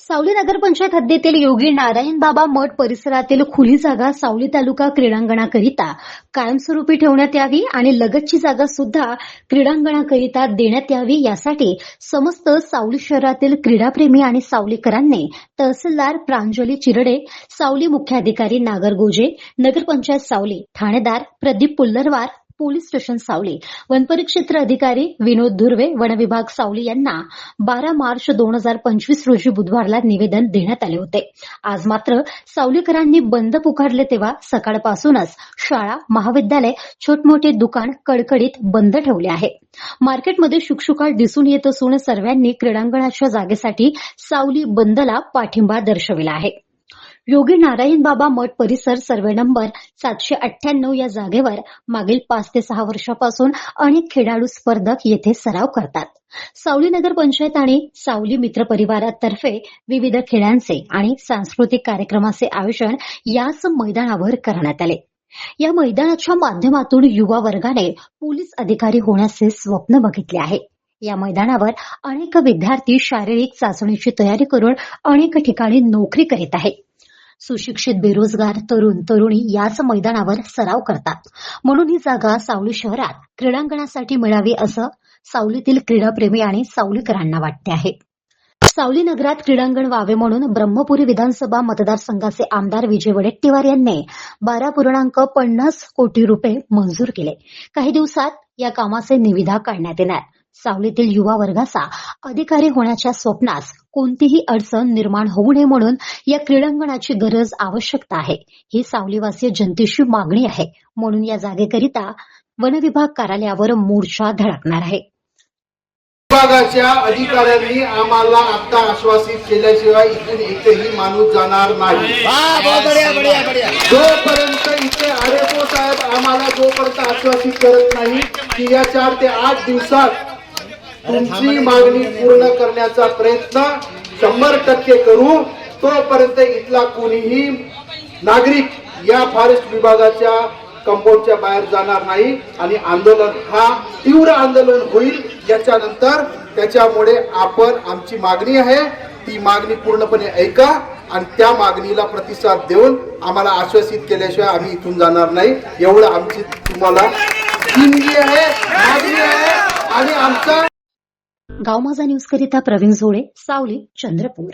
सावली नगरपंचायत हद्दीतील योगी नारायण बाबा मठ परिसरातील खुली जागा सावली तालुका क्रीडांगणाकरिता कायमस्वरूपी ठेवण्यात यावी आणि लगतची जागा सुद्धा क्रीडांगणाकरिता देण्यात यावी यासाठी समस्त सावली शहरातील क्रीडाप्रेमी आणि सावलीकरांनी तहसीलदार प्रांजली चिरडे सावली मुख्याधिकारी नागर गोजे नगरपंचायत सावली ठाणेदार प्रदीप पुल्लरवार पोलीस स्टेशन सावली. वनपरिक्षेत्र अधिकारी विनोद धुर्वे वनविभाग सावली यांना बारा मार्च दोन हजार पंचवीस रोजी बुधवारला निवेदन देण्यात आले होते. आज मात्र सावलीकरांनी बंद पुकारले तेव्हा सकाळपासूनच शाळा महाविद्यालय छोटमोठे दुकान कडकडीत बंद ठेवले आहे. मार्केटमध्ये शुकशुकाट दिसून येत असून सर्वांनी क्रीडांगणाच्या जागेसाठी सावली बंदला पाठिंबा दर्शविला आहे. योगी नारायण बाबा मठ परिसर सर्वे नंबर सातशे अठ्ठ्याण्णव या जागेवर मागील पाच ते सहा वर्षापासून अनेक खेळाडू स्पर्धक येथे सराव करतात. सावली नगर पंचायत आणि सावली मित्र परिवारातर्फे विविध खेळांचे आणि सांस्कृतिक कार्यक्रमाचे आयोजन याच मैदानावर करण्यात आले. या मैदानाच्या माध्यमातून युवा वर्गाने पोलीस अधिकारी होण्याचे स्वप्न बघितले आहे. या मैदानावर अनेक विद्यार्थी शारीरिक चाचणीची तयारी करून अनेक ठिकाणी नोकरी करीत आहे सुशिक्षित बेरोजगार तरुण तरुणी याच मैदानावर सराव करतात. म्हणून ही जागा सावली शहरात क्रीडांगणासाठी मिळावी असं सावलीतील क्रीडाप्रेमी आणि सावलीकरांना वाटते आहे. सावली नगरात क्रीडांगण व्हावे म्हणून ब्रह्मपुरी विधानसभा मतदारसंघाचे आमदार विजय वडेट्टीवार यांनी बारा पूर्णांक पन्नास कोटी रुपये मंजूर केले. काही दिवसात या कामाचे निविदा काढण्यात येणार. सावलीतील युवा वर्गाचा अधिकारी होण्याच्या स्वप्नास कोणतीही अडचण निर्माण होऊ नये म्हणून या क्रीडांगणाची गरज आवश्यकता आहे. ही सावलीवासीय जनतेची मागणी आहे म्हणून या जागेकरिता वनविभाग कार्यालयावर मोर्चा धडकणार आहे. विभागाच्या अधिकाऱ्यांनी आम्हाला आता आश्वासित केल्याशिवाय इथून एकही माणूस जाणार नाही. जोपर्यंत इथे आरेपो साहेब आम्हाला जोपर्यंत आश्वासित करत नाही की या चार ते आठ दिवसात तुमची मागणी पूर्ण करण्याचा प्रयत्न शंभर टक्के करू. तोपर्यंत इथला कोणीही नागरिक या फॉरेस्ट विभागाच्या कंपाऊंडच्या बाहेर जाणार नाही आणि आंदोलन हा तीव्र आंदोलन होईल याच्यानंतर त्याच्यामुळे आपण आमची मागणी आहे. ती मागणी पूर्णपणे ऐका आणि त्या मागणीला प्रतिसाद देऊन आम्हाला आश्वासित केल्याशिवाय आम्ही इथून जाणार नाही. एवढं आमची तुम्हाला आहे. मागणी आहे आणि आमचा गाव माझा न्यूज करिता प्रवीण झोळे सावली चंद्रपूर.